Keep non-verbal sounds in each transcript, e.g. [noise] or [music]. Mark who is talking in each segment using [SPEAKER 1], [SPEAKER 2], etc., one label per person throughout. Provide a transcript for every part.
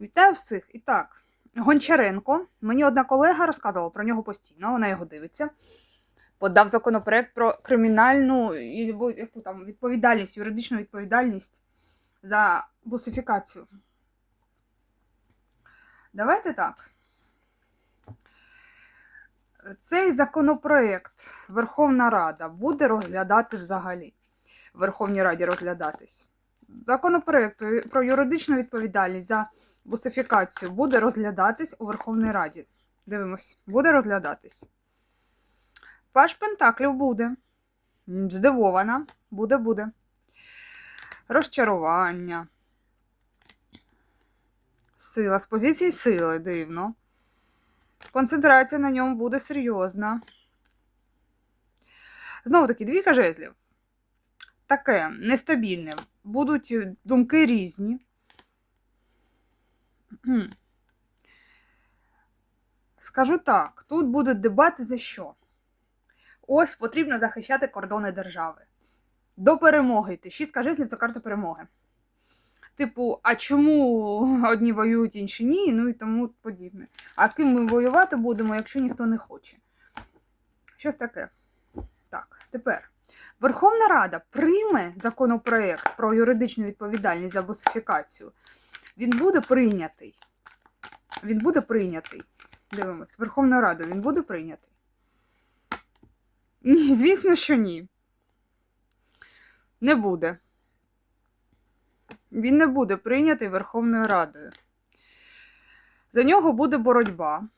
[SPEAKER 1] Вітаю всіх. І так, Гончаренко. Мені одна колега розказувала про нього постійно, вона його дивиться. Подав законопроект про кримінальну яку там відповідальність, юридичну відповідальність за бусифікацію. Давайте так. Цей законопроект Верховна Рада буде розглядати взагалі. В Верховній Раді розглядатись. Законопроект про юридичну відповідальність за бусифікацію буде розглядатись у Верховній Раді. Дивимось, буде розглядатись. Паш Пентаклів буде. Здивована. Буде, буде. Розчарування. Сила. З позиції сили, дивно. Концентрація на ньому буде серйозна. Знову таки, двійка жезлів. Таке нестабільне. Будуть думки різні. Скажу так, тут будуть дебати за що? Ось потрібно захищати кордони держави. До перемоги йти. Шістка жезлів це карта перемоги. Типу, а чому одні воюють, інші ні, ну і тому подібне. А ким ми воювати будемо, якщо ніхто не хоче? Щось таке. Так, тепер. Верховна Рада прийме законопроект про юридичну відповідальність за босифікацію. Він буде прийнятий. Він буде прийнятий. Дивимось, Верховна Рада, він буде прийнятий. Ні, [laughs] звісно, що ні. Не буде. Він не буде прийнятий Верховною Радою. За нього буде боротьба.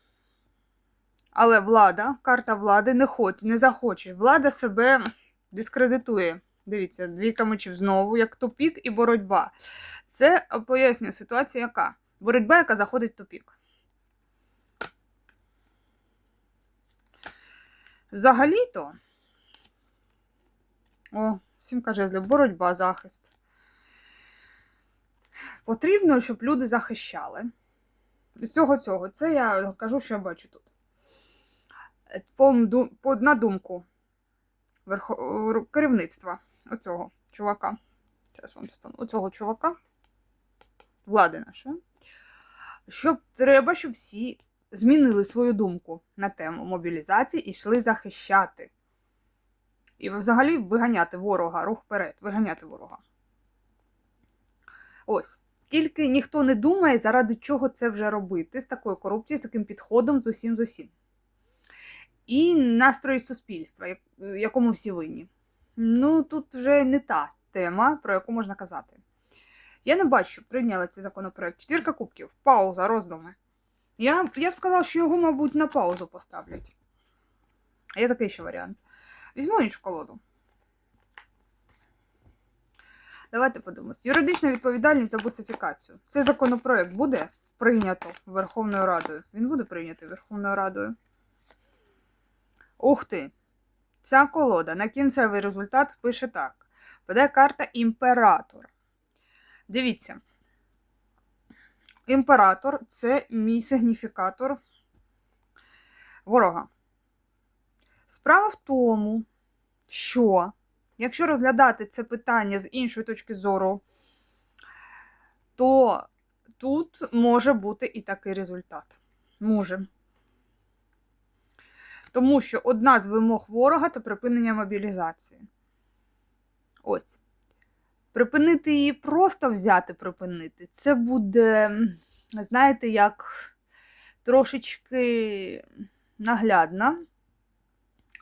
[SPEAKER 1] Але влада, карта влади не хоче, не захоче. Влада себе дискредитує. Дивіться, двійка мечів знову, як тупік і боротьба. Це е, пояснює ситуація, яка? Боротьба, яка заходить в тупік. Взагалі-то. О, сімка жезлів, боротьба, захист. Потрібно, щоб люди захищали. З цього цього. Це я кажу, що я бачу тут. Е, По, на думку керівництва оцього чувака. Зараз вам достану. Оцього чувака. Влади нашої. Щоб треба, щоб всі змінили свою думку на тему мобілізації і йшли захищати. І взагалі виганяти ворога, рух вперед, виганяти ворога. Ось. Тільки ніхто не думає, заради чого це вже робити, з такою корупцією, з таким підходом, з усім з усім. І настрої суспільства, як- якому всі винні. Ну, тут вже не та тема, про яку можна казати. Я не бачу, щоб прийняли цей законопроект. Четвірка кубків, пауза, роздуми. Я, я б сказала, що його, мабуть, на паузу поставлять. Є такий ще варіант. Візьму іншу колоду. Давайте подивимось. Юридична відповідальність за бусифікацію. Цей законопроект буде прийнято Верховною Радою. Він буде прийнятий Верховною Радою. Ух ти! Ця колода на кінцевий результат пише так: веде карта імператор. Дивіться. Імператор це мій сигніфікатор ворога. Справа в тому, що якщо розглядати це питання з іншої точки зору, то тут може бути і такий результат. Може. Тому що одна з вимог ворога це припинення мобілізації. Ось. Припинити її просто взяти, припинити. Це буде, знаєте, як трошечки наглядно.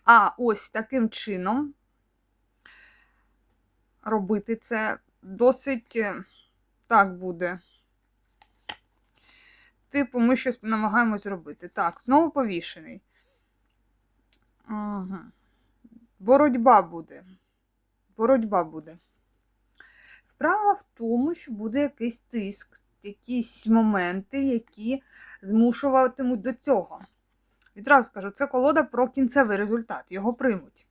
[SPEAKER 1] А ось таким чином робити це досить е, так буде. Типу, ми щось намагаємось зробити. Так, знову повішений. Ага. Боротьба буде. Боротьба буде. Справа в тому, що буде якийсь тиск, якісь моменти, які змушуватимуть до цього. Відразу скажу, це колода про кінцевий результат. Його приймуть.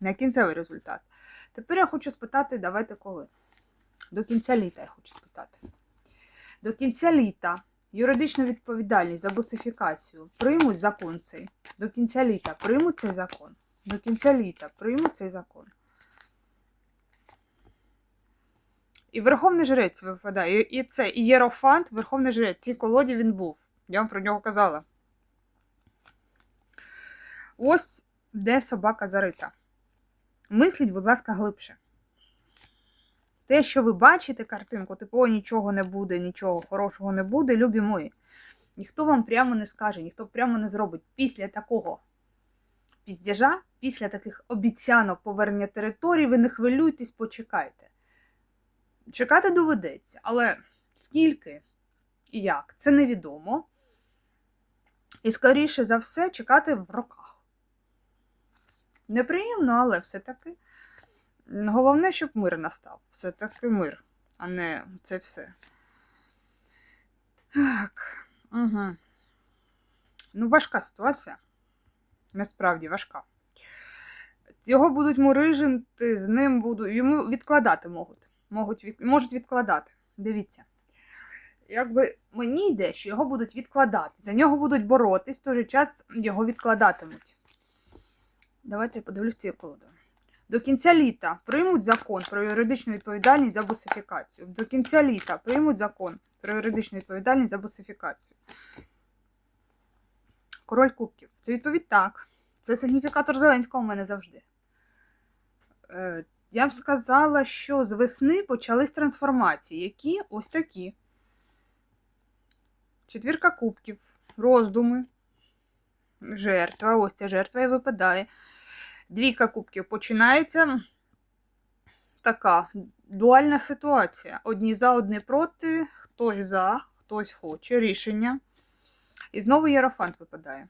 [SPEAKER 1] Не кінцевий результат. Тепер я хочу спитати, давайте коли. До кінця літа я хочу спитати. До кінця літа юридичну відповідальність за бусифікацію приймуть закон цей. До кінця літа приймуть цей закон. До кінця літа приймуть цей закон. І Верховний Жрець випадає. І, це, і Єрофант, Верховний Жрець. В цій колоді він був. Я вам про нього казала. Ось де собака зарита. Мисліть, будь ласка, глибше. Те, що ви бачите картинку, типу, о, нічого не буде, нічого хорошого не буде, любі мої. Ніхто вам прямо не скаже, ніхто прямо не зробить після такого піздяжа, після таких обіцянок повернення території, ви не хвилюйтесь, почекайте. Чекати доведеться, але скільки і як, це невідомо. І, скоріше за все, чекати в роках. Неприємно, але все-таки. Головне, щоб мир настав. Все-таки мир, а не це все. Так. Угу. Ну, важка ситуація. Насправді важка. Його будуть мурижити, з ним будуть. Йому відкладати можуть. Можуть, від... можуть відкладати. Дивіться. Якби мені йде, що його будуть відкладати. За нього будуть боротись, той же час його відкладатимуть. Давайте я подивлюсь цю колоду. До кінця літа приймуть закон про юридичну відповідальність за бусифікацію. До кінця літа приймуть закон про юридичну відповідальність за бусифікацію. Король кубків. Це відповідь так. Це сигніфікатор Зеленського у мене завжди. Я б сказала, що з весни почались трансформації, які ось такі. Четвірка кубків, роздуми, жертва. Ось ця жертва і випадає. Двійка кубків починається така дуальна ситуація. Одні за, одні проти, хтось за, хтось хоче рішення. І знову Єрофант випадає.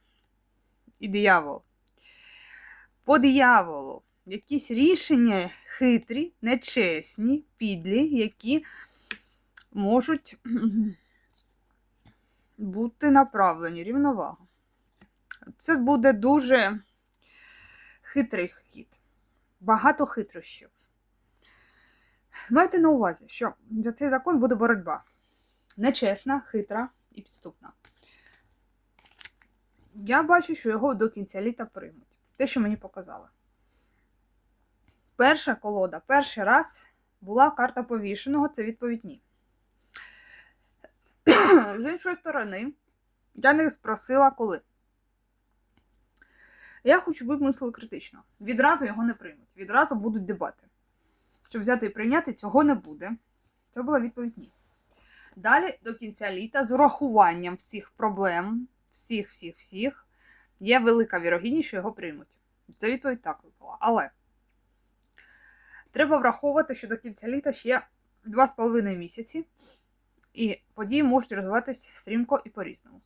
[SPEAKER 1] І диявол. По дияволу. Якісь рішення хитрі, нечесні, підлі, які можуть бути направлені рівновага. Це буде дуже хитрий хід. Багато хитрощів. Майте на увазі, що за цей закон буде боротьба. Нечесна, хитра і підступна. Я бачу, що його до кінця літа приймуть. Те, що мені показали. Перша колода, перший раз була карта повішеного, це відповідь ні. [clears throat] З іншої сторони, я не спросила коли. Я хочу, щоб критично. Відразу його не приймуть. Відразу будуть дебати. Щоб взяти і прийняти, цього не буде. Це була відповідь ні. Далі до кінця літа з урахуванням всіх проблем, всіх, всіх, всіх, є велика вірогідність, що його приймуть. Це відповідь так випала. Але треба враховувати, що до кінця літа ще 2,5 місяці, і події можуть розвиватися стрімко і по-різному.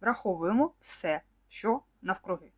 [SPEAKER 1] Враховуємо все, що навкруги.